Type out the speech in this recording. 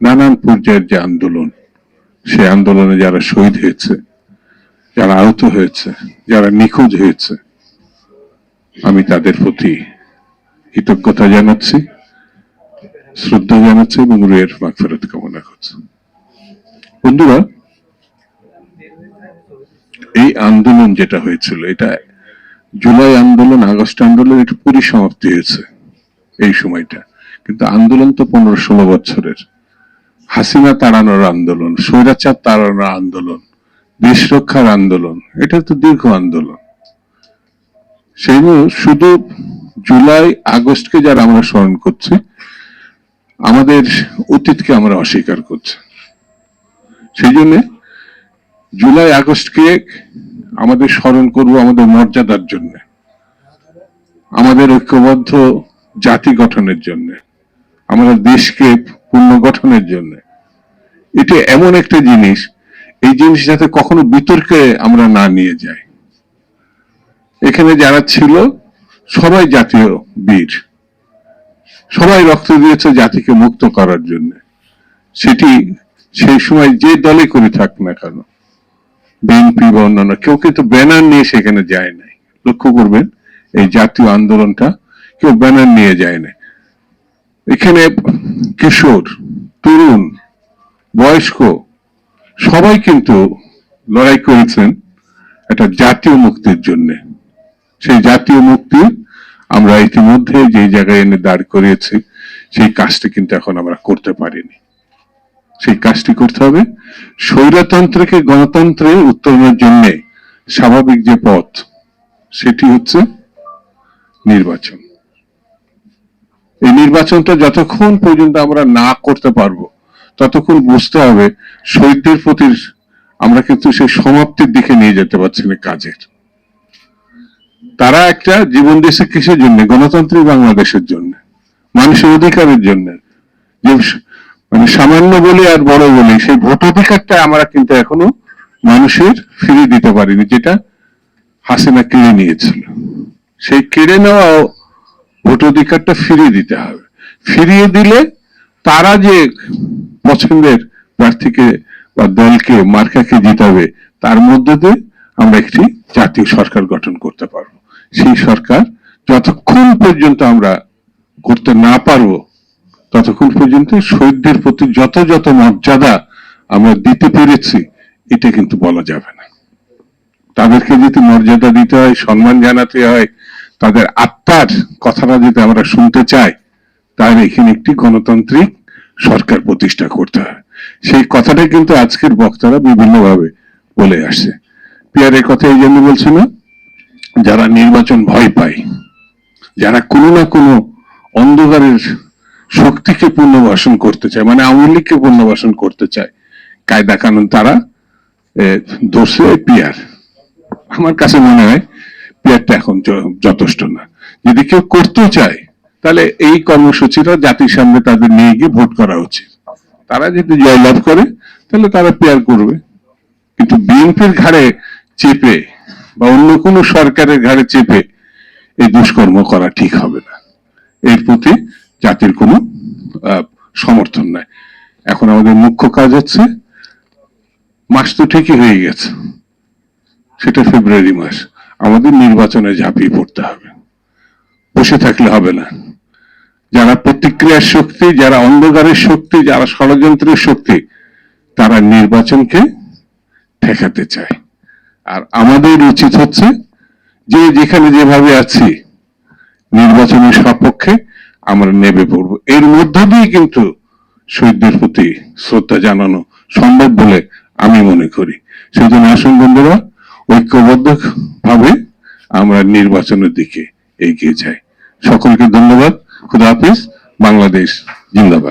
নানান পর্যায়ের যে আন্দোলন সেই আন্দোলনে যারা শহীদ হয়েছে, যারা আহত হয়েছে, যারা নিখোঁজ হয়েছে, আমি তাদের প্রতি কৃতজ্ঞতা জানাচ্ছি, শ্রদ্ধা জানাচ্ছি এবং রুয়ের মাগফেরত কামনা করছি। বন্ধুরা, এই আন্দোলন যেটা হয়েছিল, এটা জুলাই আন্দোলন, আগস্ট আন্দোলন, এটা পরিসমাপ্তি হয়েছে এই সময়টা। কিন্তু আন্দোলন তো পনেরো ষোলো বছরের। হাসিনা তাড়ানোর আন্দোলন, স্বৈরাচার তাড়ানোর আন্দোলন, দেশ রক্ষার আন্দোলন, এটা তো দীর্ঘ আন্দোলন। সেই শুধু জুলাই, আগস্টকে যারা আমরা স্মরণ করছি, আমাদের অতীতকে আমরা অস্বীকার করছি। সেই জন্য জুলাই, আগস্টকে আমাদের স্মরণ করব আমাদের মর্যাদার জন্য, আমাদের ঐক্যবদ্ধ জাতি গঠনের জন্য। আমাদের দেশকে পুনর্গঠনের জন্য। এটা এমন একটা জিনিস, এই জিনিস যাতে কখনো বিতর্কে আমরা না নিয়ে যাই। এখানে যারা ছিল, সবাই জাতীয় বীর। সবাই রক্ত দিয়েছে জাতিকে মুক্ত করার জন্য। সেটি সেই সময় যে দলে করে থাক না কেন, বিএনপি বা অন্যান্য কেউ কিন্তু ব্যানার নিয়ে সেখানে যায় নাই। লক্ষ্য করবেন, এই জাতীয় আন্দোলনটা কেউ ব্যানার নিয়ে যায় না এখানে কিশোর, তরুণ, বয়স্ক, সবাই কিন্তু লড়াই করেছেন একটা জাতীয় মুক্তির জন্য। সেই জাতীয় মুক্তি আমরা ইতিমধ্যে যে জায়গায় এনে দাঁড় করিয়েছি, সেই কাজটি কিন্তু এখন আমরা করতে পারিনি। সেই কাজটি করতে হবে স্বৈরতন্ত্রকে গণতন্ত্রে উত্তরণের জন্য স্বাভাবিক যে পথ, সেটি হচ্ছে নির্বাচন। এই নির্বাচনটা যতক্ষণ পর্যন্ত আমরা না করতে পারব, ততক্ষণ বুঝতে হবে শহীদদের প্রতি আমরা কিন্তু সেই সমাপ্তির দিকে নিয়ে যেতে পারছি না কাজের। তারা একটা জীবন দেশে কিসের জন্য? গণতান্ত্রিক বাংলাদেশের জন্য, মানুষের অধিকারের জন্য। যে মানে সামান্য বলি আর বড় বলি, সেই ভোট অধিকারটা আমরা কিন্তু এখনও মানুষের ফিরিয়ে দিতে পারিনি, যেটা হাসিনা কেড়ে নিয়েছিল। সেই কেড়ে নেওয়া ভোট অধিকারটা ফিরিয়ে দিতে হবে। ফিরিয়ে দিলে তারা যে পছন্দের প্রার্থীকে বা দলকে, মার্কাকে জিতাবে, তার মধ্যে দিয়ে আমরা একটি জাতীয় সরকার গঠন করতে পারব। সেই সরকার যতক্ষণ পর্যন্ত আমরা করতে না পারব, ততক্ষণ পর্যন্ত শহীদদের প্রতি যত যত মর্যাদা আমরা দিতে পেরেছি, এটা কিন্তু বলা যাবে না। তাদেরকে যদি মর্যাদা দিতে হয়, সম্মান জানাতে হয় তাদের আত্মার কথাটা যদি আমরা শুনতে চাই, তাহলে এখানে একটি গণতান্ত্রিক সরকার প্রতিষ্ঠা করতে হয়। সেই কথাটা কিন্তু আজকের বক্তারা বিভিন্নভাবে বলে আসছে। পিয়ারের কথা এই জন্য বলছে না, যারা নির্বাচন ভয় পায়, যারা কোনো না কোনো অন্ধকারের শক্তিকে পুনর্বাসন করতে চায় মানে আওয়ামী লীগকে পুনর্বাসন করতে চায়, কায়দা কানুন তারা ধরছে পিয়ার। আমার কাছে মনে হয় পিয়ারটা এখন যথেষ্ট না। যদি কেউ করতে চায়, তাহলে এই কর্মসূচিটা জাতির সামনে তাদের নিয়ে গিয়ে ভোট করা উচিত। তারা যদি জয়লাভ করে, তাহলে তারা পেয়ার করবে। কিন্তু বিএনপির ঘাড়ে চেপে বা অন্য কোনো সরকারের ঘাড়ে চেপে এই দুষ্কর্ম করা ঠিক হবে না। এর প্রতি জাতির কোনো সমর্থন নাই। এখন আমাদের মুখ্য কাজ হচ্ছে, মাস তো ঠিকই হয়ে গেছে। সেটা ফেব্রুয়ারি মাস। আমাদের নির্বাচনে ঝাঁপিয়ে পড়তে হবে। বসে থাকলে হবে না। যারা প্রতিক্রিয়ার শক্তি, যারা অন্ধকারের শক্তি, যারা ষড়যন্ত্রের শক্তি, তারা নির্বাচনকে ঠেকাতে চায়। আর আমাদের উচিত হচ্ছে যে যেখানে যেভাবে আছি, নির্বাচনের সপক্ষে আমরা নেবে পড়ব। এর মধ্য দিয়ে কিন্তু শহীদদের প্রতি শ্রদ্ধা জানানো সম্ভব বলে আমি মনে করি। সেই জন্য আসুন বন্ধুরা, ঐক্যবদ্ধ আমরা নির্বাচনের দিকে এগিয়ে যাই। সকলকে ধন্যবাদ। খুদা হাফিজ। বাংলাদেশ জিন্দাবাদ।